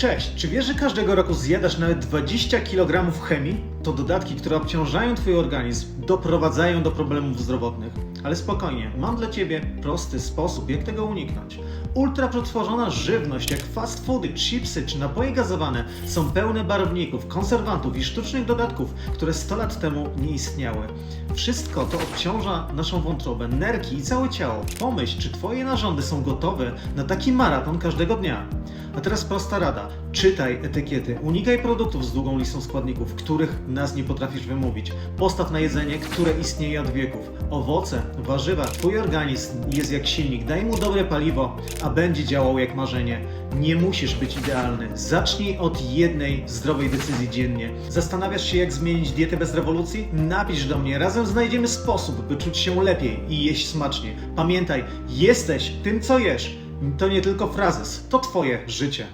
Cześć, czy wiesz, że każdego roku zjadasz nawet 20 kg chemii? To dodatki, które obciążają Twój organizm, doprowadzają do problemów zdrowotnych. Ale spokojnie, mam dla Ciebie prosty sposób, jak tego uniknąć. Ultra przetworzona żywność, jak fast foody, chipsy czy napoje gazowane, są pełne barwników, konserwantów i sztucznych dodatków, które 100 lat temu nie istniały. Wszystko to obciąża naszą wątrobę, nerki i całe ciało. Pomyśl, czy Twoje narządy są gotowe na taki maraton każdego dnia. A teraz prosta rada. Czytaj etykiety, unikaj produktów z długą listą składników, których nas nie potrafisz wymówić. Postaw na jedzenie, które istnieje od wieków. Owoce, warzywa, twój organizm jest jak silnik. Daj mu dobre paliwo, a będzie działał jak marzenie. Nie musisz być idealny. Zacznij od jednej zdrowej decyzji dziennie. Zastanawiasz się, jak zmienić dietę bez rewolucji? Napisz do mnie, razem znajdziemy sposób, by czuć się lepiej i jeść smacznie. Pamiętaj, jesteś tym, co jesz. To nie tylko frazes, to twoje życie.